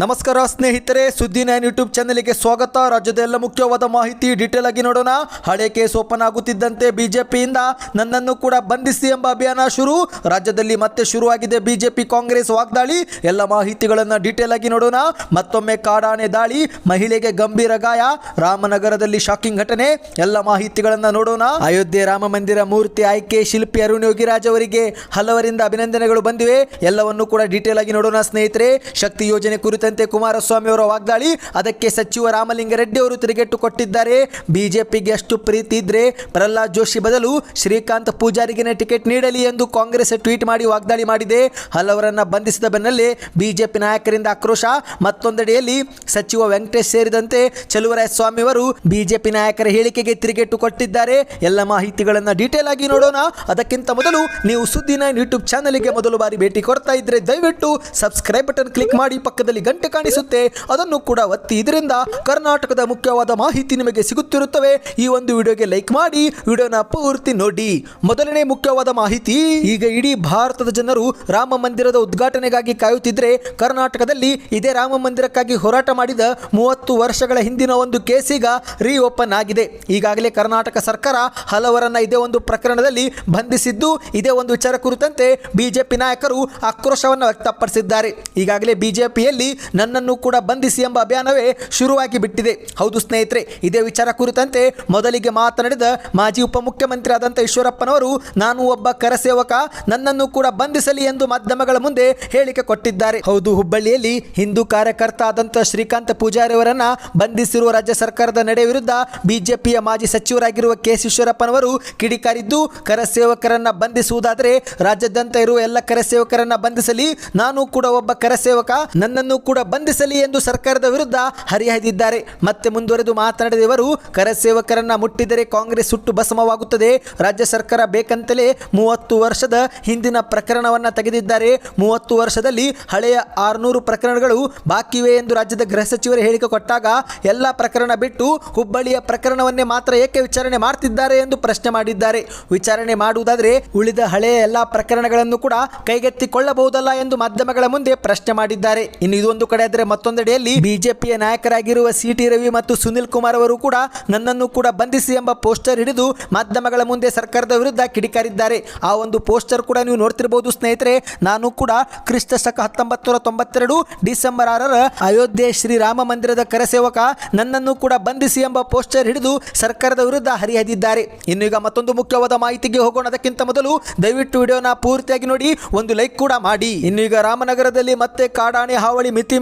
ನಮಸ್ಕಾರ ಸ್ನೇಹಿತರೆ, ಸುದ್ದಿ ನೈನ್ ಯೂಟ್ಯೂಬ್ ಚಾನೆಲ್ಗೆ ಸ್ವಾಗತ. ರಾಜ್ಯದ ಎಲ್ಲ ಮುಖ್ಯವಾದ ಮಾಹಿತಿ ಡೀಟೇಲ್ ಆಗಿ ನೋಡೋಣ. ಹಳೆ ಕೇಸ್ ಓಪನ್ ಆಗುತ್ತಿದ್ದಂತೆ ಬಿಜೆಪಿಯಿಂದ ನನ್ನನ್ನು ಕೂಡ ಬಂಧಿಸಿ ಎಂಬ ಅಭಿಯಾನ ಶುರು. ರಾಜ್ಯದಲ್ಲಿ ಮತ್ತೆ ಶುರುವಾಗಿದೆ ಬಿಜೆಪಿ ಕಾಂಗ್ರೆಸ್ ವಾಗ್ದಾಳಿ. ಎಲ್ಲ ಮಾಹಿತಿಗಳನ್ನು ಡೀಟೇಲ್ ಆಗಿ ನೋಡೋಣ. ಮತ್ತೊಮ್ಮೆ ಕಾಡಾನೆ ದಾಳಿ, ಮಹಿಳೆಗೆ ಗಂಭೀರ ಗಾಯ, ರಾಮನಗರದಲ್ಲಿ ಶಾಕಿಂಗ್ ಘಟನೆ. ಎಲ್ಲ ಮಾಹಿತಿಗಳನ್ನು ನೋಡೋಣ. ಅಯೋಧ್ಯೆ ರಾಮ ಮಂದಿರ ಮೂರ್ತಿ ಆಯ್ಕೆ, ಶಿಲ್ಪಿ ಅರುಣ್ ಯೋಗಿರಾಜ್ ಅವರಿಗೆ ಹಲವರಿಂದ ಅಭಿನಂದನೆಗಳು ಬಂದಿವೆ. ಎಲ್ಲವನ್ನು ಕೂಡ ಡೀಟೇಲ್ ಆಗಿ ನೋಡೋಣ ಸ್ನೇಹಿತರೆ. ಶಕ್ತಿ ಯೋಜನೆ ಕುರಿತಂತೆ ಕುಮಾರಸ್ವಾಮಿ ಅವರ ವಾಗ್ದಾಳಿ. ಅದಕ್ಕೆ ಸಚಿವ ರಾಮಲಿಂಗರೆಡ್ಡಿ ಅವರು ತಿರುಗೇಟು ಕೊಟ್ಟಿದ್ದಾರೆ. ಬಿಜೆಪಿಗೆ ಅಷ್ಟು ಪ್ರೀತಿ ಇದ್ರೆ ಪ್ರಹ್ಲಾದ್ ಜೋಶಿ ಬದಲು ಶ್ರೀಕಾಂತ್ ಪೂಜಾರಿಗೆ ಟಿಕೆಟ್ ನೀಡಲಿ ಎಂದು ಕಾಂಗ್ರೆಸ್ ಟ್ವೀಟ್ ಮಾಡಿ ವಾಗ್ದಾಳಿ ಮಾಡಿದೆ. ಹಲವರನ್ನ ಬಂಧಿಸಿದ ಬೆನ್ನಲ್ಲೇ ಬಿಜೆಪಿ ನಾಯಕರಿಂದ ಆಕ್ರೋಶ. ಮತ್ತೊಂದೆಡೆಯಲ್ಲಿ ಸಚಿವ ವೆಂಕಟೇಶ್ ಸೇರಿದಂತೆ ಚಲುವರಾಯ ಸ್ವಾಮಿ ಅವರು ಬಿಜೆಪಿ ನಾಯಕರ ಹೇಳಿಕೆಗೆ ತಿರುಗೇಟು ಕೊಟ್ಟಿದ್ದಾರೆ. ಎಲ್ಲ ಮಾಹಿತಿಗಳನ್ನು ಡೀಟೇಲ್ ಆಗಿ ನೋಡೋಣ. ಅದಕ್ಕಿಂತ ಮೊದಲು ನೀವು ಸುದ್ದಿ ನೈನ್ ಯೂಟ್ಯೂಬ್ ಚಾನಲ್ಗೆ ಮೊದಲು ಬಾರಿ ಭೇಟಿ ಕೊಡ್ತಾ ಇದ್ರೆ ದಯವಿಟ್ಟು ಸಬ್ಸ್ಕ್ರೈಬ್ ಬಟನ್ ಕ್ಲಿಕ್ ಮಾಡಿ ಪಕ್ಕದಲ್ಲಿ ಗಂಟೆ ಕಾಣಿಸುತ್ತೆ. ಅದನ್ನು ಕೂಡ ಒತ್ತಿ. ಇದರಿಂದ ಕರ್ನಾಟಕದ ಮುಖ್ಯವಾದ ಮಾಹಿತಿ ನಿಮಗೆ ಸಿಗುತ್ತಿರುತ್ತವೆ. ಈ ಒಂದು ವಿಡಿಯೋಗೆ ಲೈಕ್ ಮಾಡಿ. ವಿಡಿಯೋನ ಪೂರ್ತಿ ನೋಡಿ. ಮೊದಲನೇ ಮುಖ್ಯವಾದ ಮಾಹಿತಿ, ಈಗ ಇಡೀ ಭಾರತದ ಜನರು ರಾಮ ಮಂದಿರದ ಉದ್ಘಾಟನೆಗಾಗಿ ಕಾಯುತ್ತಿದ್ರೆ, ಕರ್ನಾಟಕದಲ್ಲಿ ಇದೇ ರಾಮ ಮಂದಿರಕ್ಕಾಗಿ ಹೋರಾಟ ಮಾಡಿದ ಮೂವತ್ತು ವರ್ಷಗಳ ಹಿಂದಿನ ಒಂದು ಕೇಸ್ ರೀ ಓಪನ್ ಆಗಿದೆ. ಈಗಾಗಲೇ ಕರ್ನಾಟಕ ಸರ್ಕಾರ ಹಲವರನ್ನ ಇದೇ ಒಂದು ಪ್ರಕರಣದಲ್ಲಿ ಬಂಧಿಸಿದ್ದು, ಇದೇ ಒಂದು ವಿಚಾರ ಕುರಿತಂತೆ ಬಿಜೆಪಿ ನಾಯಕರು ಆಕ್ರೋಶವನ್ನು ವ್ಯಕ್ತಪಡಿಸಿದ್ದಾರೆ. ಈಗಾಗಲೇ ಬಿಜೆಪಿಯಲ್ಲಿ ನನ್ನನ್ನು ಕೂಡ ಬಂಧಿಸಿ ಎಂಬ ಅಭಿಯಾನವೇ ಶುರುವಾಗಿ ಬಿಟ್ಟಿದೆ. ಹೌದು ಸ್ನೇಹಿತರೆ, ಇದೇ ವಿಚಾರ ಕುರಿತಂತೆ ಮೊದಲಿಗೆ ಮಾತನಾಡಿದ ಮಾಜಿ ಉಪಮುಖ್ಯಮಂತ್ರಿ ಆದಂಥ ಈಶ್ವರಪ್ಪನವರು, ನಾನು ಒಬ್ಬ ಕರಸೇವಕ, ನನ್ನನ್ನು ಕೂಡ ಬಂಧಿಸಲಿ ಎಂದು ಮಾಧ್ಯಮಗಳ ಮುಂದೆ ಹೇಳಿಕೆ ಕೊಟ್ಟಿದ್ದಾರೆ. ಹೌದು, ಹುಬ್ಬಳ್ಳಿಯಲ್ಲಿ ಹಿಂದೂ ಕಾರ್ಯಕರ್ತ ಆದಂಥ ಶ್ರೀಕಾಂತ್ ಪೂಜಾರಿ ಅವರನ್ನ ಬಂಧಿಸಿರುವ ರಾಜ್ಯ ಸರ್ಕಾರದ ನಡೆ ವಿರುದ್ಧ ಬಿಜೆಪಿಯ ಮಾಜಿ ಸಚಿವರಾಗಿರುವ ಕೆ. ಈಶ್ವರಪ್ಪನವರು ಕಿಡಿಕಾರಿದ್ದು, ಕರಸೇವಕರನ್ನ ಬಂಧಿಸುವುದಾದರೆ ರಾಜ್ಯದಂತ ಇರುವ ಎಲ್ಲ ಕರಸೇವಕರನ್ನ ಬಂಧಿಸಲಿ, ನಾನು ಕೂಡ ಒಬ್ಬ ಕರಸೇವಕ, ನನ್ನನ್ನು ಬಂಧಿಸಲಿ ಎಂದು ಸರ್ಕಾರದ ವಿರುದ್ಧ ಹರಿಹಾಯ್ದಿದ್ದಾರೆ. ಮತ್ತೆ ಮುಂದುವರೆದು ಮಾತನಾಡಿದ ಇವರು, ಕರಸೇವಕರನ್ನ ಮುಟ್ಟಿದರೆ ಕಾಂಗ್ರೆಸ್ ಸುಟ್ಟು ಭಸಮವಾಗುತ್ತದೆ. ರಾಜ್ಯ ಸರ್ಕಾರ ಬೇಕಂತಲೇ ಮೂವತ್ತು ವರ್ಷದ ಹಿಂದಿನ ಪ್ರಕರಣವನ್ನ ತೆಗೆದಿದ್ದಾರೆ. ಮೂವತ್ತು ವರ್ಷದಲ್ಲಿ ಹಳೆಯ ಆರುನೂರು ಪ್ರಕರಣಗಳು ಬಾಕಿವೆ ಎಂದು ರಾಜ್ಯದ ಗೃಹ ಸಚಿವರು ಹೇಳಿಕೆ ಕೊಟ್ಟಾಗ ಎಲ್ಲ ಪ್ರಕರಣ ಬಿಟ್ಟು ಹುಬ್ಬಳ್ಳಿಯ ಪ್ರಕರಣವನ್ನೇ ಮಾತ್ರ ಏಕೆ ವಿಚಾರಣೆ ಮಾಡ್ತಿದ್ದಾರೆ ಎಂದು ಪ್ರಶ್ನೆ ಮಾಡಿದ್ದಾರೆ. ವಿಚಾರಣೆ ಮಾಡುವುದಾದರೆ ಉಳಿದ ಹಳೆಯ ಎಲ್ಲ ಪ್ರಕರಣಗಳನ್ನು ಕೂಡ ಕೈಗೆತ್ತಿಕೊಳ್ಳಬಹುದಲ್ಲ ಎಂದು ಮಾಧ್ಯಮಗಳ ಮುಂದೆ ಪ್ರಶ್ನೆ ಮಾಡಿದ್ದಾರೆ. ಇನ್ನು ಇದೊಂದು ಕಡೆ ಆದರೆ ಮತ್ತೊಂದೆಡೆಯಲ್ಲಿ ಬಿಜೆಪಿಯ ನಾಯಕರಾಗಿರುವ ಸಿ ಟಿ ರವಿ ಮತ್ತು ಸುನಿಲ್ ಕುಮಾರ್ ಅವರು ಕೂಡ ನನ್ನನ್ನು ಕೂಡ ಬಂಧಿಸಿ ಎಂಬ ಪೋಸ್ಟರ್ ಹಿಡಿದು ಮಾಧ್ಯಮಗಳ ಮುಂದೆ ಸರ್ಕಾರದ ವಿರುದ್ಧ ಕಿಡಿಕಾರಿದ್ದಾರೆ. ಆ ಒಂದು ಪೋಸ್ಟರ್ ಕೂಡ ನೀವು ನೋಡ್ತಿರಬಹುದು ಸ್ನೇಹಿತರೆ. ನಾನು ಕೂಡ ಕ್ರಿಸ್ತ ಶಕ ಹತ್ತೊಂಬತ್ತು ತೊಂಬತ್ತೆರಡು ಡಿಸೆಂಬರ್ ಆರರ ಅಯೋಧ್ಯೆ ಶ್ರೀರಾಮ ಮಂದಿರದ ಕರಸೇವಕ ನನ್ನನ್ನು ಕೂಡ ಬಂಧಿಸಿ ಎಂಬ ಪೋಸ್ಟರ್ ಹಿಡಿದು ಸರ್ಕಾರದ ವಿರುದ್ಧ ಹರಿಹದಿದ್ದಾರೆ. ಇನ್ನು ಈಗ ಮತ್ತೊಂದು ಮುಖ್ಯವಾದ ಮಾಹಿತಿಗೆ ಹೋಗೋಣ. ಅದಕ್ಕಿಂತ ಮೊದಲು ದಯವಿಟ್ಟು ವಿಡಿಯೋನ ಪೂರ್ತಿಯಾಗಿ ನೋಡಿ. ಒಂದು ಲೈಕ್ ಕೂಡ ಮಾಡಿ. ಇನ್ನು ಈಗ ರಾಮನಗರದಲ್ಲಿ ಮತ್ತೆ ಕಾಡಾಣೆ ಹಾವಳಿ ಮಿತಿ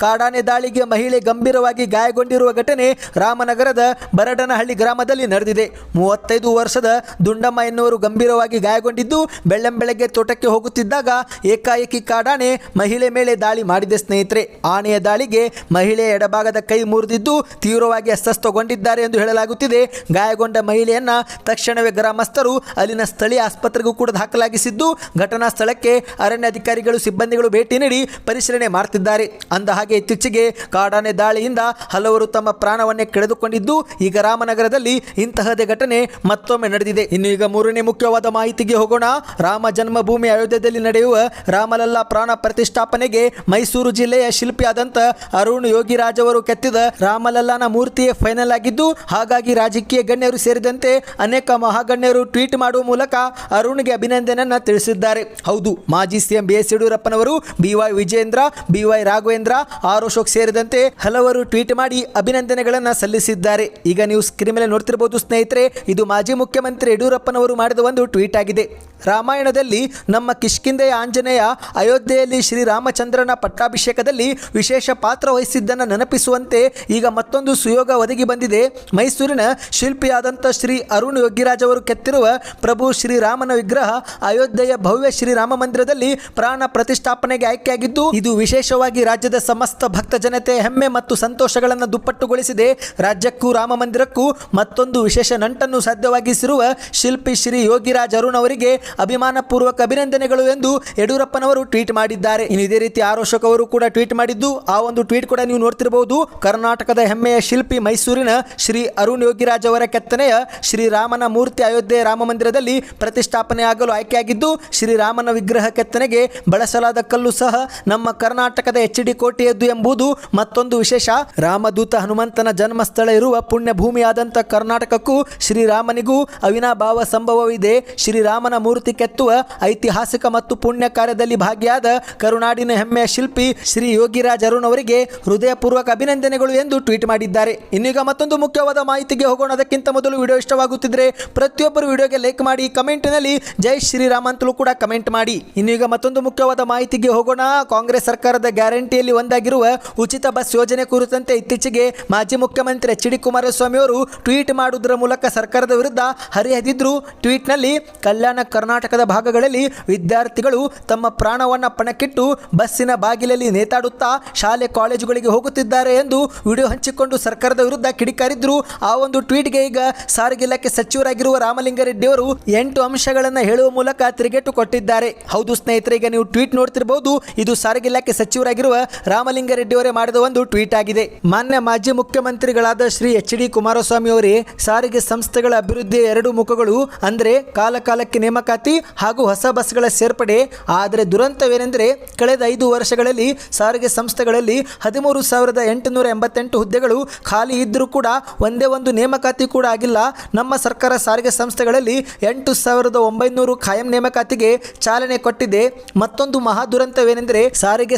ಕಾಡಾನೆ ದಾಳಿಗೆ ಮಹಿಳೆ ಗಂಭೀರವಾಗಿ ಗಾಯಗೊಂಡಿರುವ ಘಟನೆ ರಾಮನಗರದ ಬರಡನಹಳ್ಳಿ ಗ್ರಾಮದಲ್ಲಿ ನಡೆದಿದೆ. ಮೂವತ್ತೈದು ವರ್ಷದ ದುಂಡಮ್ಮ ಎನ್ನುವರು ಗಂಭೀರವಾಗಿ ಗಾಯಗೊಂಡಿದ್ದು ಬೆಳ್ಳಂಬೆಳಗ್ಗೆ ತೋಟಕ್ಕೆ ಹೋಗುತ್ತಿದ್ದಾಗ ಏಕಾಏಕಿ ಕಾಡಾನೆ ಮಹಿಳೆ ಮೇಲೆ ದಾಳಿ ಮಾಡಿದೆ ಸ್ನೇಹಿತರೆ. ಆನೆಯ ದಾಳಿಗೆ ಮಹಿಳೆ ಎಡಭಾಗದ ಕೈ ಮುರಿದಿದ್ದು ತೀವ್ರವಾಗಿ ಅಸ್ವಸ್ಥಗೊಂಡಿದ್ದಾರೆ ಎಂದು ಹೇಳಲಾಗುತ್ತಿದೆ. ಗಾಯಗೊಂಡ ಮಹಿಳೆಯನ್ನ ತಕ್ಷಣವೇ ಗ್ರಾಮಸ್ಥರು ಅಲ್ಲಿನ ಸ್ಥಳೀಯ ಆಸ್ಪತ್ರೆಗೂ ಕೂಡ ದಾಖಲಾಗಿಸಿದ್ದು, ಘಟನಾ ಸ್ಥಳಕ್ಕೆ ಅರಣ್ಯ ಅಧಿಕಾರಿಗಳು, ಸಿಬ್ಬಂದಿಗಳು ಭೇಟಿ ನೀಡಿ ಪರಿಶೀಲನೆ ಮಾಡ್ತಿದ್ದಾರೆ ಅಂದ ಹಾಗೆ ಇತ್ತೀಚೆಗೆ ಕಾಡಾನೆ ದಾಳಿಯಿಂದ ಹಲವರು ತಮ್ಮ ಪ್ರಾಣವನ್ನೇ ಕಳೆದುಕೊಂಡಿದ್ದು ಈಗ ರಾಮನಗರದಲ್ಲಿ ಇಂತಹದೇ ಘಟನೆ ಮತ್ತೊಮ್ಮೆ ನಡೆದಿದೆ. ಇನ್ನು ಈಗ ಮೂರನೇ ಮುಖ್ಯವಾದ ಮಾಹಿತಿಗೆ ಹೋಗೋಣ. ರಾಮ ಜನ್ಮಭೂಮಿ ಅಯೋಧ್ಯೆಯಲ್ಲಿ ನಡೆಯುವ ರಾಮಲಲ್ಲಾ ಪ್ರಾಣ ಪ್ರತಿಷ್ಠಾಪನೆಗೆ ಮೈಸೂರು ಜಿಲ್ಲೆಯ ಶಿಲ್ಪಿಯಾದಂಥ ಅರುಣ್ ಯೋಗಿರಾಜ್ ಅವರು ಕೆತ್ತಿದ ರಾಮಲಲ್ಲಾನ ಮೂರ್ತಿಯೇ ಫೈನಲ್ ಆಗಿದ್ದು, ಹಾಗಾಗಿ ರಾಜಕೀಯ ಗಣ್ಯರು ಸೇರಿದಂತೆ ಅನೇಕ ಮಹಾಗಣ್ಯರು ಟ್ವೀಟ್ ಮಾಡುವ ಮೂಲಕ ಅರುಣ್ಗೆ ಅಭಿನಂದನೆಯನ್ನ ತಿಳಿಸಿದ್ದಾರೆ. ಹೌದು, ಮಾಜಿ ಸಿಎಂ ಬಿ ಎಸ್ ಯಡಿಯೂರಪ್ಪನವರು B Y Vijayendra B Y Raghavendra, R Ashok ಸೇರಿದಂತೆ ಹಲವರು ಟ್ವೀಟ್ ಮಾಡಿ ಅಭಿನಂದನೆಗಳನ್ನು ಸಲ್ಲಿಸಿದ್ದಾರೆ. ಈಗ ನೀವು ಸ್ಕ್ರೀನ್ ಮೇಲೆ ನೋಡ್ತಿರಬಹುದು ಸ್ನೇಹಿತರೆ, ಇದು ಮಾಜಿ ಮುಖ್ಯಮಂತ್ರಿ ಯಡಿಯೂರಪ್ಪನವರು ಮಾಡಿದ ಒಂದು ಟ್ವೀಟ್ ಆಗಿದೆ. ರಾಮಾಯಣದಲ್ಲಿ ನಮ್ಮ ಕಿಷ್ಕಿಂದೆಯ ಆಂಜನೇಯ ಅಯೋಧ್ಯೆಯಲ್ಲಿ ಶ್ರೀರಾಮಚಂದ್ರನ ಪಟ್ಟಾಭಿಷೇಕದಲ್ಲಿ ವಿಶೇಷ ಪಾತ್ರ ವಹಿಸಿದ್ದನ್ನು ನೆನಪಿಸುವಂತೆ ಈಗ ಮತ್ತೊಂದು ಸುಯೋಗ ಒದಗಿ ಬಂದಿದೆ. ಮೈಸೂರಿನ ಶಿಲ್ಪಿಯಾದಂಥ ಶ್ರೀ ಅರುಣ್ ಯೋಗಿರಾಜ್ ಅವರು ಕೆತ್ತಿರುವ ಪ್ರಭು ಶ್ರೀರಾಮನ ವಿಗ್ರಹ ಅಯೋಧ್ಯೆಯ ಭವ್ಯ ಶ್ರೀರಾಮ ಮಂದಿರದಲ್ಲಿ ಪ್ರಾಣ ಪ್ರತಿಷ್ಠಾಪನೆಗೆ ಆಯ್ಕೆಯಾಗಿದ್ದು, ಇದು ವಿಶೇಷವಾಗಿ ರಾಜ್ಯದ ಸಮಸ್ತ ಭಕ್ತ ಜನತೆ ಹೆಮ್ಮೆ ಮತ್ತು ಸಂತೋಷಗಳನ್ನು ದುಪ್ಪಟ್ಟುಗೊಳಿಸಿದೆ. ರಾಜ್ಯಕ್ಕೂ, ರಾಮ ಮಂದಿರಕ್ಕೂ ಮತ್ತೊಂದು ವಿಶೇಷ ನಂಟನ್ನು ಸಾಧ್ಯವಾಗಿಸಿರುವ ಶಿಲ್ಪಿ ಶ್ರೀ ಯೋಗಿರಾಜ್ ಅರುಣ್ ಅವರಿಗೆ ಅಭಿಮಾನಪೂರ್ವಕ ಅಭಿನಂದನೆಗಳು ಎಂದು ಯಡಿಯೂರಪ್ಪನವರು ಟ್ವೀಟ್ ಮಾಡಿದ್ದಾರೆ. ಇನ್ನು ಇದೇ ರೀತಿ ಆರೋಶಕ್ ಅವರು ಕೂಡ ಟ್ವೀಟ್ ಮಾಡಿದ್ದು, ಆ ಒಂದು ಟ್ವೀಟ್ ಕೂಡ ನೀವು ನೋಡ್ತಿರಬಹುದು ಕರ್ನಾಟಕದ ಹೆಮ್ಮೆಯ ಶಿಲ್ಪಿ ಮೈಸೂರಿನ ಶ್ರೀ ಅರುಣ್ ಯೋಗಿರಾಜ್ ಅವರ ಕೆತ್ತನೆಯ ಶ್ರೀರಾಮನ ಮೂರ್ತಿ ಅಯೋಧ್ಯೆ ರಾಮ ಮಂದಿರದಲ್ಲಿ ಪ್ರತಿಷ್ಠಾಪನೆ ಆಗಲು ಆಯ್ಕೆಯಾಗಿದ್ದು ಶ್ರೀರಾಮನ ವಿಗ್ರಹ ಕೆತ್ತನೆಗೆ ಬಳಸಲಾದ ಕಲ್ಲು ಸಹ ನಮ್ಮ ಕರ್ನಾಟಕದ ಎಚ್ ಡಿ ಕೋಟೆಯದ್ದು ಎಂಬುದು ಮತ್ತೊಂದು ವಿಶೇಷ. ರಾಮದೂತ ಹನುಮಂತನ ಜನ್ಮಸ್ಥಳ ಇರುವ ಪುಣ್ಯ ಭೂಮಿಯಾದಂಥ ಕರ್ನಾಟಕಕ್ಕೂ ಶ್ರೀರಾಮನಿಗೂ ಅವಿನಾಭಾವ ಸಂಭವವಿದೆ. ಶ್ರೀರಾಮನ ಮೂರ್ತಿ ಕೆತ್ತುವ ಐತಿಹಾಸಿಕ ಮತ್ತು ಪುಣ್ಯ ಕಾರ್ಯದಲ್ಲಿ ಭಾಗಿಯಾದ ಕರುನಾಡಿನ ಹೆಮ್ಮೆಯ ಶಿಲ್ಪಿ ಶ್ರೀ ಯೋಗಿರಾಜ್ ಅರುಣ್ ಅವರಿಗೆ ಹೃದಯಪೂರ್ವಕ ಅಭಿನಂದನೆಗಳು ಎಂದು ಟ್ವೀಟ್ ಮಾಡಿದ್ದಾರೆ. ಇನ್ನೀಗ ಮತ್ತೊಂದು ಮುಖ್ಯವಾದ ಮಾಹಿತಿಗೆ ಹೋಗೋಣ. ಅದಕ್ಕಿಂತ ಮೊದಲು ವಿಡಿಯೋ ಇಷ್ಟವಾಗುತ್ತಿದ್ರೆ ಪ್ರತಿಯೊಬ್ಬರು ವಿಡಿಯೋಗೆ ಲೈಕ್ ಮಾಡಿ, ಕಮೆಂಟ್ನಲ್ಲಿ ಜೈ ಶ್ರೀರಾಮ್ ಅಂತಲೂ ಕೂಡ ಕಮೆಂಟ್ ಮಾಡಿ. ಇನ್ನೀಗ ಮತ್ತೊಂದು ಮುಖ್ಯವಾದ ಮಾಹಿತಿಗೆ ಹೋಗೋಣ. ಕಾಂಗ್ರೆಸ್ ಸರ್ಕಾರದ ಗ್ಯಾರಂಟಿಯಲ್ಲಿ ಒಂದಾಗಿರುವ ಉಚಿತ ಬಸ್ ಯೋಜನೆ ಕುರಿತಂತೆ ಇತ್ತೀಚೆಗೆ ಮಾಜಿ ಮುಖ್ಯಮಂತ್ರಿ ಎಚ್ ಡಿ ಕುಮಾರಸ್ವಾಮಿ ಅವರು ಟ್ವೀಟ್ ಮಾಡುವುದರ ಮೂಲಕ ಸರ್ಕಾರದ ವಿರುದ್ಧ ಹರಿಹದಿದ್ರು. ಟ್ವೀಟ್ನಲ್ಲಿ, ಕಲ್ಯಾಣ ಕರ್ನಾಟಕದ ಭಾಗಗಳಲ್ಲಿ ವಿದ್ಯಾರ್ಥಿಗಳು ತಮ್ಮ ಪ್ರಾಣವನ್ನು ಪಣಕ್ಕಿಟ್ಟು ಬಸ್ಸಿನ ಬಾಗಿಲಲ್ಲಿ ನೇತಾಡುತ್ತಾ ಶಾಲೆ, ಕಾಲೇಜುಗಳಿಗೆ ಹೋಗುತ್ತಿದ್ದಾರೆ ಎಂದು ವಿಡಿಯೋ ಹಂಚಿಕೊಂಡು ಸರ್ಕಾರದ ವಿರುದ್ಧ ಕಿಡಿಕಾರಿದ್ರು. ಆ ಒಂದು ಟ್ವೀಟ್ಗೆ ಈಗ ಸಾರಿಗೆ ಇಲಾಖೆ ಸಚಿವರಾಗಿರುವ ರಾಮಲಿಂಗಾರೆಡ್ಡಿ ಅವರು ಎಂಟು ಅಂಶಗಳನ್ನು ಹೇಳುವ ಮೂಲಕ ತಿರುಗೇಟು ಕೊಟ್ಟಿದ್ದಾರೆ. ಹೌದು ಸ್ನೇಹಿತರೆ, ಈಗ ನೀವು ಟ್ವೀಟ್ ನೋಡ್ತಿರಬಹುದು ಇದು ಸಾರಿಗೆ ಇಲಾಖೆ ಸಚಿವರಾಗಿರುವ ರಾಮಲಿಂಗಾರೆಡ್ಡಿ ಅವರೇ ಮಾಡಿದ ಒಂದು ಟ್ವೀಟ್ ಆಗಿದೆ. ಮಾನ್ಯ ಮಾಜಿ ಮುಖ್ಯಮಂತ್ರಿಗಳಾದ ಶ್ರೀ ಎಚ್ ಡಿ ಕುಮಾರಸ್ವಾಮಿ ಅವರೇ ಸಾರಿಗೆ ಸಂಸ್ಥೆಗಳ ಅಭಿವೃದ್ಧಿಯ ಎರಡು ಮುಖಗಳು ಅಂದರೆ ಕಾಲಕಾಲಕ್ಕೆ ನೇಮಕಾತಿ ಹಾಗೂ ಹೊಸ ಬಸ್ಗಳ ಸೇರ್ಪಡೆ. ಆದರೆ ದುರಂತವೇನೆಂದರೆ ಕಳೆದ ಐದು ವರ್ಷಗಳಲ್ಲಿ ಸಾರಿಗೆ ಸಂಸ್ಥೆಗಳಲ್ಲಿ ಹದಿಮೂರು ಸಾವಿರದ ಎಂಟುನೂರ ಎಂಬತ್ತೆಂಟು ಹುದ್ದೆಗಳು ಖಾಲಿ ಇದ್ದರೂ ಕೂಡ ಒಂದೇ ಒಂದು ನೇಮಕಾತಿ ಕೂಡ ಆಗಿಲ್ಲ. ನಮ್ಮ ಸರ್ಕಾರ ಸಾರಿಗೆ ಸಂಸ್ಥೆಗಳಲ್ಲಿ ಎಂಟು ಸಾವಿರದ ಒಂಬೈನೂರು ಖಾಯಂ ನೇಮಕಾತಿಗೆ ಚಾಲನೆ ಕೊಟ್ಟಿದೆ. ಮತ್ತೊಂದು ಮಹಾ ದುರಂತವೇನೆಂದರೆ ಸಾರಿಗೆ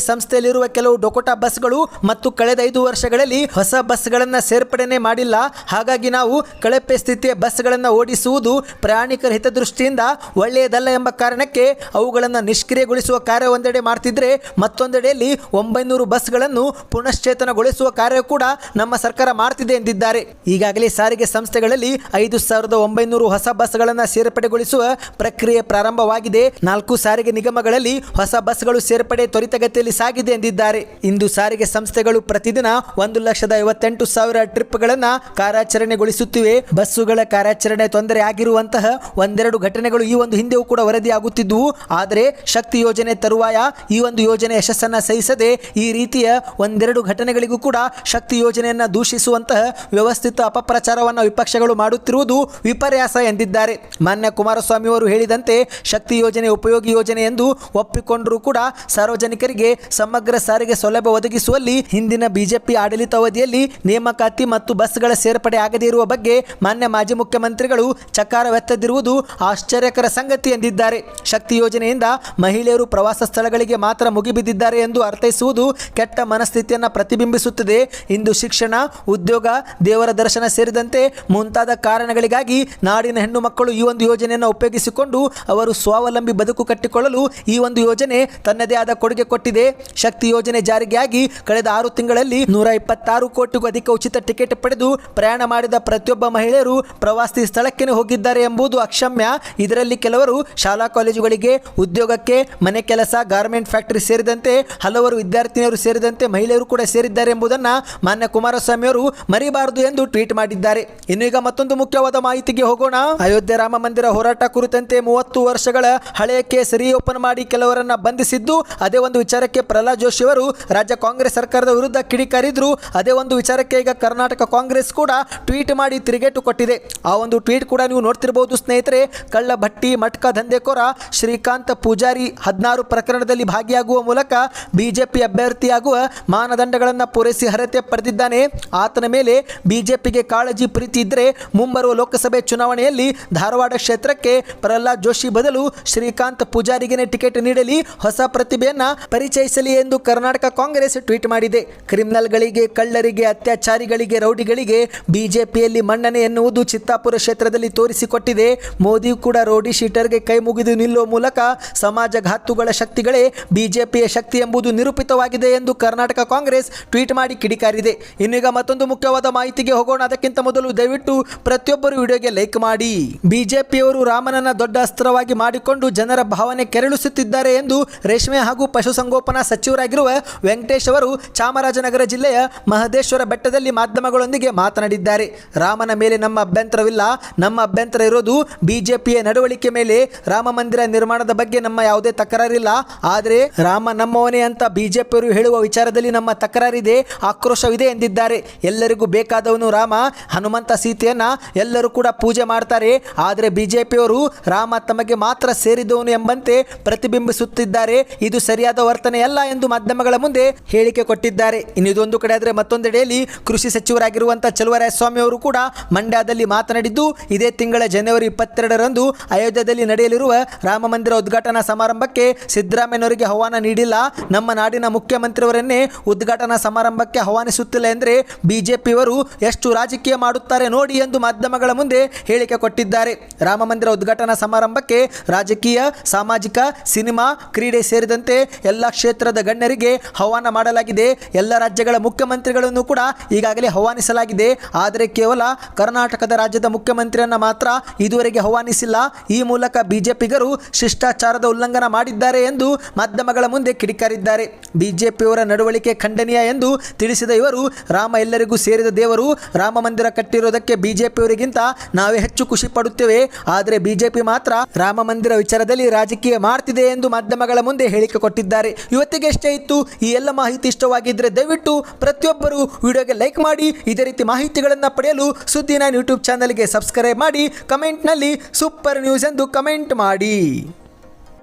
ಸಂಸ್ಥೆಯಲ್ಲಿರುವ ಕೆಲವು ಡೊಕೋಟಾ ಬಸ್ಗಳು ಮತ್ತು ಕಳೆದ ಐದು ವರ್ಷಗಳಲ್ಲಿ ಹೊಸ ಬಸ್ಗಳನ್ನು ಸೇರ್ಪಡೆನೆ ಮಾಡಿಲ್ಲ. ಹಾಗಾಗಿ ನಾವು ಕಳಪೆ ಸ್ಥಿತಿಯ ಬಸ್ಗಳನ್ನು ಓಡಿಸುವುದು ಪ್ರಯಾಣಿಕರ ಹಿತದೃಷ್ಟಿಯಿಂದ ಒಳ್ಳೆಯದಲ್ಲ ಎಂಬ ಕಾರಣಕ್ಕೆ ಅವುಗಳನ್ನು ನಿಷ್ಕ್ರಿಯಗೊಳಿಸುವ ಕಾರ್ಯ ಒಂದೆಡೆ ಮಾಡ್ತಿದ್ರೆ ಮತ್ತೊಂದೆಡೆಯಲ್ಲಿ ಒಂಬೈನೂರು ಬಸ್ಗಳನ್ನು ಪುನಶ್ಚೇತನಗೊಳಿಸುವ ಕಾರ್ಯ ಕೂಡ ನಮ್ಮ ಸರ್ಕಾರ ಮಾಡ್ತಿದೆ ಎಂದಿದ್ದಾರೆ. ಈಗಾಗಲೇ ಸಾರಿಗೆ ಸಂಸ್ಥೆಗಳಲ್ಲಿ ಐದು ಸಾವಿರದ ಒಂಬೈನೂರು ಹೊಸ ಬಸ್ಗಳನ್ನು ಸೇರ್ಪಡೆಗೊಳಿಸುವ ಪ್ರಕ್ರಿಯೆ ಪ್ರಾರಂಭವಾಗಿದೆ. ನಾಲ್ಕು ಸಾರಿಗೆ ನಿಗಮಗಳಲ್ಲಿ ಹೊಸ ಬಸ್ಗಳು ಸೇರ್ಪಡೆ ತ್ವರಿತಗತಿಯಲ್ಲಿ ಸಾಗಿದೆ ಎಂದಿದ್ದಾರೆ ಇಂದು ಸಾರಿಗೆ ಸಂಸ್ಥೆಗಳು ಪ್ರತಿದಿನ ಒಂದು ಲಕ್ಷದ ಐವತ್ತೆಂಟು ಸಾವಿರ ಟ್ರಿಪ್ಗಳನ್ನು ಕಾರ್ಯಾಚರಣೆಗೊಳಿಸುತ್ತಿವೆ. ಬಸ್ಸುಗಳ ಕಾರ್ಯಾಚರಣೆ ತೊಂದರೆ ಆಗಿರುವಂತಹ ಒಂದೆರಡು ಘಟನೆಗಳು ಈ ಒಂದು ಹಿಂದೆಯೂ ಕೂಡ ವರದಿಯಾಗುತ್ತಿದ್ದುವು. ಆದರೆ ಶಕ್ತಿ ಯೋಜನೆ ತರುವಾಯ ಈ ಒಂದು ಯೋಜನೆ ಯಶಸ್ಸನ್ನು ಸಹಿಸದೆ ಈ ರೀತಿಯ ಒಂದೆರಡು ಘಟನೆಗಳಿಗೂ ಕೂಡ ಶಕ್ತಿ ಯೋಜನೆಯನ್ನು ದೂಷಿಸುವಂತಹ ವ್ಯವಸ್ಥಿತ ಅಪಪ್ರಚಾರವನ್ನು ವಿಪಕ್ಷಗಳು ಮಾಡುತ್ತಿರುವುದು ವಿಪರ್ಯಾಸ ಎಂದಿದ್ದಾರೆ. ಮಾನ್ಯ ಕುಮಾರಸ್ವಾಮಿ ಅವರು ಹೇಳಿದಂತೆ ಶಕ್ತಿ ಯೋಜನೆ ಉಪಯೋಗಿ ಯೋಜನೆ ಎಂದು ಒಪ್ಪಿಕೊಂಡರೂ ಕೂಡ ಸಾರ್ವಜನಿಕರಿಗೆ ಸಮಗ್ರ ಸಾರಿಗೆ ಸೌಲಭ್ಯ ಒದಗಿಸುವಲ್ಲಿ ಹಿಂದಿನ ಬಿಜೆಪಿ ಆಡಳಿತಾವಧಿಯಲ್ಲಿ ನೇಮಕಾತಿ ಮತ್ತು ಬಸ್ಗಳ ಸೇರ್ಪಡೆ ಆಗದೇ ಇರುವ ಬಗ್ಗೆ ಮಾನ್ಯ ಮಾಜಿ ಮುಖ್ಯಮಂತ್ರಿಗಳು ಚಕಾರವೆತ್ತದಿರುವುದು ಆಶ್ಚರ್ಯಕರ ಸಂಗತಿ ಎಂದಿದ್ದಾರೆ. ಶಕ್ತಿ ಯೋಜನೆಯಿಂದ ಮಹಿಳೆಯರು ಪ್ರವಾಸ ಸ್ಥಳಗಳಿಗೆ ಮಾತ್ರ ಮುಗಿಬಿದ್ದಿದ್ದಾರೆ ಎಂದು ಅರ್ಥೈಸುವುದು ಕೆಟ್ಟ ಮನಸ್ಥಿತಿಯನ್ನು ಪ್ರತಿಬಿಂಬಿಸುತ್ತದೆ. ಇಂದು ಶಿಕ್ಷಣ, ಉದ್ಯೋಗ, ದೇವರ ದರ್ಶನ ಸೇರಿದಂತೆ ಮುಂತಾದ ಕಾರಣಗಳಿಗಾಗಿ ನಾಡಿನ ಹೆಣ್ಣು ಮಕ್ಕಳು ಈ ಒಂದು ಯೋಜನೆಯನ್ನು ಉಪಯೋಗಿಸಿಕೊಂಡು ಅವರು ಸ್ವಾವಲಂಬಿ ಬದುಕು ಕಟ್ಟಿಕೊಳ್ಳಲು ಈ ಒಂದು ಯೋಜನೆ ತನ್ನದೇ ಆದ ಕೊಡುಗೆ ಕೊಟ್ಟಿದೆ. ಶಕ್ತಿ ಯೋಜನೆ ಜಾರಿಗೆಯಾಗಿ ಕಳೆದ ಆರು ತಿಂಗಳಲ್ಲಿ ನೂರ ಇಪ್ಪತ್ತಾರು ಕೋಟಿಗೂ ಅಧಿಕ ಉಚಿತ ಟಿಕೆಟ್ ಪಡೆದು ಪ್ರಯಾಣ ಮಾಡಿದ ಪ್ರತಿಯೊಬ್ಬ ಮಹಿಳೆಯರು ಪ್ರವಾಸಿ ಸ್ಥಳಕ್ಕೆ ಹೋಗಿದ್ದಾರೆ ಎಂಬುದು ಅಕ್ಷಮ್ಯ. ಇದರಲ್ಲಿ ಕೆಲವರು ಶಾಲಾ ಕಾಲೇಜುಗಳಿಗೆ, ಉದ್ಯೋಗಕ್ಕೆ, ಮನೆ ಕೆಲಸ, ಗಾರ್ಮೆಂಟ್ ಫ್ಯಾಕ್ಟರಿ ಸೇರಿದಂತೆ ಹಲವರು ವಿದ್ಯಾರ್ಥಿನಿಯರು ಸೇರಿದಂತೆ ಮಹಿಳೆಯರು ಕೂಡ ಸೇರಿದ್ದಾರೆ ಎಂಬುದನ್ನು ಮಾನ್ಯ ಕುಮಾರಸ್ವಾಮಿ ಅವರು ಮರಿಬಾರದು ಎಂದು ಟ್ವೀಟ್ ಮಾಡಿದ್ದಾರೆ. ಇನ್ನು ಈಗ ಮತ್ತೊಂದು ಮುಖ್ಯವಾದ ಮಾಹಿತಿಗೆ ಹೋಗೋಣ. ಅಯೋಧ್ಯೆ ರಾಮ ಮಂದಿರ ಹೋರಾಟ ಕುರಿತಂತೆ ಮೂವತ್ತು ವರ್ಷಗಳ ಹಳೆಯ ಕೇಸ್ ಓಪನ್ ಮಾಡಿ ಕೆಲವರನ್ನ ಬಂಧಿಸಿದ್ದು, ಅದೇ ಒಂದು ವಿಚಾರಕ್ಕೆ ಪ್ರಹ್ಲಾದ್ ಜೋಶಿ ಅವರು ರಾಜ್ಯ ಕಾಂಗ್ರೆಸ್ ಸರ್ಕಾರದ ವಿರುದ್ಧ ಕಿಡಿಕಾರಿದ್ರು. ಅದೇ ಒಂದು ವಿಚಾರಕ್ಕೆ ಈಗ ಕರ್ನಾಟಕ ಕಾಂಗ್ರೆಸ್ ಕೂಡ ಟ್ವೀಟ್ ಮಾಡಿ ತಿರುಗೇಟು ಕೊಟ್ಟಿದೆ. ಆ ಒಂದು ಟ್ವೀಟ್ ಕೂಡ ನೀವು ನೋಡ್ತಿರಬಹುದು ಸ್ನೇಹಿತರೆ. ಕಳ್ಳ ಭಟ್ಟಿ ಮಟ್ಕ, ದಂಧೆಕೋರ, ಶ್ರೀಕಾಂತ್ ಪೂಜಾರಿ ಹದಿನಾರು ಪ್ರಕರಣದಲ್ಲಿ ಭಾಗಿಯಾಗುವ ಮೂಲಕ ಬಿಜೆಪಿ ಅಭ್ಯರ್ಥಿಯಾಗುವ ಮಾನದಂಡಗಳನ್ನು ಪೂರೈಸಿ ಅರ್ಹತೆ ಪಡೆದಿದ್ದಾನೆ. ಆತನ ಮೇಲೆ ಬಿಜೆಪಿಗೆ ಕಾಳಜಿ ಪ್ರೀತಿ ಇದ್ದರೆ ಮುಂಬರುವ ಲೋಕಸಭೆ ಚುನಾವಣೆಯಲ್ಲಿ ಧಾರವಾಡ ಕ್ಷೇತ್ರಕ್ಕೆ ಪ್ರಹ್ಲಾದ್ ಜೋಶಿ ಬದಲು ಶ್ರೀಕಾಂತ್ ಪೂಜಾರಿಗೆನೇ ಟಿಕೆಟ್ ನೀಡಲಿ. ಹೊಸ ಪ್ರತಿಭೆಯನ್ನು ಪರಿಚಯಿಸಲಿ ಎಂದು ಕರ್ನಾಟಕ ಕಾಂಗ್ರೆಸ್ ಟ್ವೀಟ್ ಮಾಡಿದೆ. ಕ್ರಿಮಿನಲ್ಗಳಿಗೆ, ಕಳ್ಳರಿಗೆ, ಅತ್ಯಾಚಾರಿಗಳಿಗೆ, ರೌಡಿಗಳಿಗೆ ಬಿಜೆಪಿಯಲ್ಲಿ ಮನ್ನಣೆ ಎನ್ನುವುದು ಚಿತ್ತಾಪುರ ಕ್ಷೇತ್ರದಲ್ಲಿ ತೋರಿಸಿಕೊಟ್ಟಿದೆ. ಮೋದಿ ಕೂಡ ರೌಡಿ ಶೀಟರ್ಗೆ ಕೈ ಮುಗಿದು ನಿಲ್ಲುವ ಮೂಲಕ ಸಮಾಜಘಾತುಗಳ ಶಕ್ತಿಗಳೇ ಬಿಜೆಪಿಯ ಶಕ್ತಿ ಎಂಬುದು ನಿರೂಪಿತವಾಗಿದೆ ಎಂದು ಕರ್ನಾಟಕ ಕಾಂಗ್ರೆಸ್ ಟ್ವೀಟ್ ಮಾಡಿ ಕಿಡಿಕಾರಿದೆ. ಇನ್ನೀಗ ಮತ್ತೊಂದು ಮುಖ್ಯವಾದ ಮಾಹಿತಿಗೆ ಹೋಗೋಣ. ಅದಕ್ಕಿಂತ ಮೊದಲು ದಯವಿಟ್ಟು ಪ್ರತಿಯೊಬ್ಬರು ವಿಡಿಯೋಗೆ ಲೈಕ್ ಮಾಡಿ. ಬಿಜೆಪಿಯವರು ರಾಮನನ್ನ ದೊಡ್ಡ ಅಸ್ತ್ರವಾಗಿ ಮಾಡಿಕೊಂಡು ಜನರ ಭಾವನೆ ಕೆರಳಿಸುತ್ತಿದ್ದಾರೆ ಎಂದು ರೇಷ್ಮೆ ಹಾಗೂ ಪಶುಸಂಗೋಪನಾ ಸಚಿವರಾಗಿರುವ ವೆಂಕಟೇಶ್ ಅವರು ಚಾಮರಾಜನಗರ ಜಿಲ್ಲೆಯ ಮಹದೇಶ್ವರ ಬೆಟ್ಟದಲ್ಲಿ ಮಾಧ್ಯಮಗಳೊಂದಿಗೆ ಮಾತನಾಡಿದ್ದಾರೆ. ರಾಮನ ಮೇಲೆ ನಮ್ಮ ಅಭ್ಯಂತರವಿಲ್ಲ. ನಮ್ಮ ಅಭ್ಯಂತರ ಇರೋದು ಬಿಜೆಪಿಯ ನಡವಳಿಕೆ ಮೇಲೆ. ರಾಮ ಮಂದಿರ ನಿರ್ಮಾಣದ ಬಗ್ಗೆ ನಮ್ಮ ಯಾವುದೇ ತಕರಾರಿಲ್ಲ. ಆದರೆ ರಾಮ ನಮ್ಮವನೇ ಅಂತ ಬಿಜೆಪಿಯವರು ಹೇಳುವ ವಿಚಾರದಲ್ಲಿ ನಮ್ಮ ತಕರಾರಿದೆ, ಆಕ್ರೋಶವಿದೆ ಎಂದಿದ್ದಾರೆ. ಎಲ್ಲರಿಗೂ ಬೇಕಾದವನು ರಾಮ. ಹನುಮಂತ ಸೀತೆಯನ್ನ ಎಲ್ಲರೂ ಕೂಡ ಪೂಜೆ ಮಾಡ್ತಾರೆ. ಆದರೆ ಬಿಜೆಪಿಯವರು ರಾಮ ತಮಗೆ ಮಾತ್ರ ಸೇರಿದವನು ಎಂಬಂತೆ ಪ್ರತಿಬಿಂಬಿಸುತ್ತಿದ್ದಾರೆ. ಇದು ಸರಿಯಾದ ವರ್ತನೆಯಲ್ಲ ಎಂದು ಮಾಧ್ಯಮಗಳ ಮುಂದೆ ಹೇಳಿಕೆ ಕೊಟ್ಟಿದ್ದಾರೆ. ಇನ್ನಿದೊಂದು ಕಡೆ ಆದರೆ ಮತ್ತೊಂದೆಡೆಯಲ್ಲಿ ಕೃಷಿ ಸಚಿವರಾಗಿರುವಂತಹ ಚಲುವರಾಯಸ್ವಾಮಿ ಅವರು ಕೂಡ ಮಂಡ್ಯದಲ್ಲಿ ಮಾತನಾಡಿದ್ದು, ಇದೇ ತಿಂಗಳ ಜನವರಿ ಇಪ್ಪತ್ತೆರಡರಂದು ಅಯೋಧ್ಯೆಯಲ್ಲಿ ನಡೆಯಲಿರುವ ರಾಮ ಮಂದಿರ ಉದ್ಘಾಟನಾ ಸಮಾರಂಭಕ್ಕೆ ಸಿದ್ದರಾಮಯ್ಯನವರಿಗೆ ಆಹ್ವಾನ ನೀಡಿಲ್ಲ. ನಮ್ಮ ನಾಡಿನ ಮುಖ್ಯಮಂತ್ರಿಯವರನ್ನೇ ಉದ್ಘಾಟನಾ ಸಮಾರಂಭಕ್ಕೆ ಆಹ್ವಾನಿಸುತ್ತಿಲ್ಲ ಎಂದರೆ ಬಿಜೆಪಿಯವರು ಎಷ್ಟು ರಾಜಕೀಯ ಮಾಡುತ್ತಾರೆ ನೋಡಿ ಎಂದು ಮಾಧ್ಯಮಗಳ ಮುಂದೆ ಹೇಳಿಕೆ ಕೊಟ್ಟಿದ್ದಾರೆ. ರಾಮ ಮಂದಿರ ಉದ್ಘಾಟನಾ ಸಮಾರಂಭಕ್ಕೆ ರಾಜಕೀಯ, ಸಾಮಾಜಿಕ, ಸಿನಿಮಾ, ಕ್ರೀಡೆ ಸೇರಿದಂತೆ ಎಲ್ಲ ಕ್ಷೇತ್ರದ ಗಣ್ಯರಿಗೆ ಆಹ್ವಾನ ಮಾಡಲಾಗಿದೆ. ಎಲ್ಲ ರಾಜ್ಯಗಳ ಮುಖ್ಯಮಂತ್ರಿಗಳನ್ನು ಕೂಡ ಈಗಾಗಲೇ ಆಹ್ವಾನಿಸಲಾಗಿದೆ. ಆದರೆ ಕೇವಲ ಕರ್ನಾಟಕದ ರಾಜ್ಯದ ಮುಖ್ಯಮಂತ್ರಿಯನ್ನು ಮಾತ್ರ ಇದುವರೆಗೆ ಆಹ್ವಾನಿಸಿಲ್ಲ. ಈ ಮೂಲಕ ಬಿಜೆಪಿಗರು ಶಿಷ್ಟಾಚಾರದ ಉಲ್ಲಂಘನ ಮಾಡಿದ್ದಾರೆ ಎಂದು ಮಾಧ್ಯಮಗಳ ಮುಂದೆ ಕಿಡಿಕಾರಿದ್ದಾರೆ. ಬಿಜೆಪಿಯವರ ನಡವಳಿಕೆ ಖಂಡನೀಯ ಎಂದು ತಿಳಿಸಿದ ಇವರು, ರಾಮ ಎಲ್ಲರಿಗೂ ಸೇರಿದ ದೇವರು, ರಾಮ ಮಂದಿರ ಕಟ್ಟಿರೋದಕ್ಕೆ ಬಿಜೆಪಿಯವರಿಗಿಂತ ನಾವೇ ಹೆಚ್ಚು ಖುಷಿ ಪಡುತ್ತೇವೆ. ಆದರೆ ಬಿಜೆಪಿ ಮಾತ್ರ ರಾಮ ಮಂದಿರ ವಿಚಾರದಲ್ಲಿ ರಾಜಕೀಯ ಮಾಡ್ತಿದೆ ಎಂದು ಮಾಧ್ಯಮಗಳ ಮುಂದೆ ಹೇಳಿಕೆ ಕೊಟ್ಟಿದ್ದಾರೆ. ಇವತ್ತಿಗೆ ಇತ್ತು. ಈ ಎಲ್ಲ ಮಾಹಿತಿ ಇಷ್ಟವಾಗಿದ್ದರೆ ದಯವಿಟ್ಟು ಪ್ರತಿಯೊಬ್ಬರು ವಿಡಿಯೋಗೆ ಲೈಕ್ ಮಾಡಿ, ಇದೇ ರೀತಿ ಮಾಹಿತಿಗಳನ್ನು ಪಡೆಯಲು ಸುದ್ದಿ ನೈನ್ ಯೂಟ್ಯೂಬ್ ಚಾನಲ್ಗೆ ಸಬ್ಸ್ಕ್ರೈಬ್ ಮಾಡಿ, ಕಮೆಂಟ್ನಲ್ಲಿ ಸೂಪರ್ ನ್ಯೂಸ್ ಎಂದು ಕಮೆಂಟ್ ಮಾಡಿ.